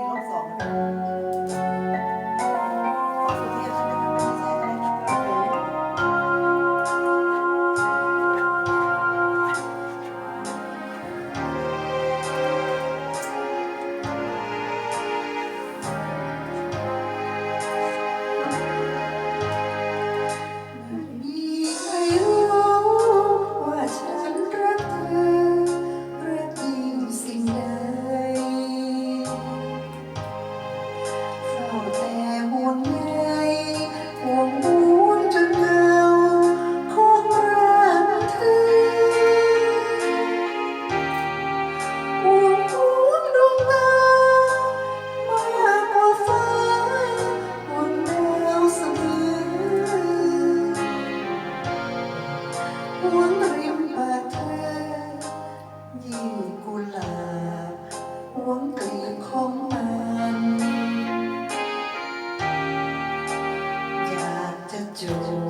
รอบสอง ждет.